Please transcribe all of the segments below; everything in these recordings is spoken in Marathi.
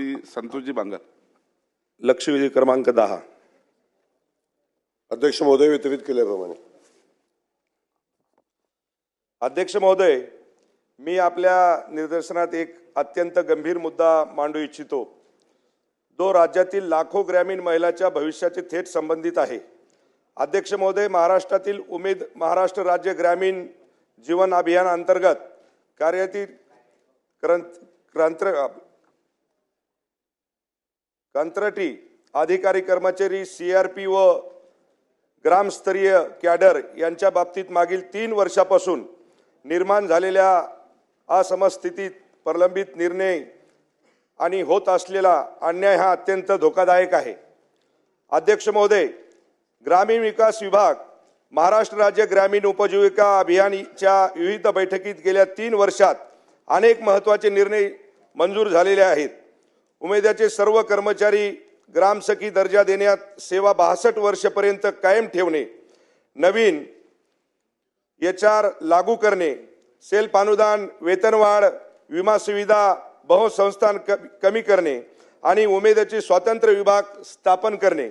श्री संतोषजी बांगर. लक्षवेधी क्रमांक दहा. अध्यक्ष महोदय वितरित केल्याप्रमाणे. अध्यक्ष महोदय मी आपल्या निदर्शनात एक अत्यंत गंभीर मुद्दा मांडू इच्छितो. जो राज्यातील लाखो ग्रामीण महिलाच्या भविष्याचे थेट संबंधित आहे. अध्यक्ष महोदय महाराष्ट्रातील उमेद महाराष्ट्र राज्य ग्रामीण जीवन अभियान अंतर्गत कार्यातील क्रंत क्रांत कंत्राटी अधिकारी कर्मचारी सी आर पी व ग्रामस्तरीय कॅडर यांच्या बाबतीत मागील तीन वर्षापासून निर्माण झालेल्या असमस्थितीत प्रलंबित निर्णय आणि होत असलेला अन्याय हा अत्यंत धोकादायक आहे. अध्यक्ष महोदय ग्रामीण विकास विभाग महाराष्ट्र राज्य ग्रामीण उपजीविका अभियानच्या विविध बैठकीत गेल्या तीन वर्षात अनेक महत्त्वाचे निर्णय मंजूर झालेले आहेत. उमेद्याचे सर्व कर्मचारी ग्रामसखी दर्जा देण्यात सेवा बासष्ट वर्षपर्यंत कायम ठेवणे नवीन एच आर लागू करणे सेल्फ अनुदान वेतनवाढ विमा सुविधा बहुसंस्थान क कमी करणे आणि उमेदाचे स्वातंत्र्य विभाग स्थापन करणे.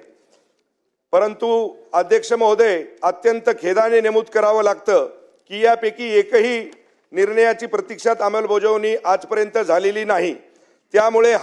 परंतु अध्यक्ष महोदय अत्यंत खेदाने नमूद करावं लागतं की यापैकी एकही निर्णयाची प्रतीक्षात अंमलबजावणी आजपर्यंत झालेली नाही. त्यामुळे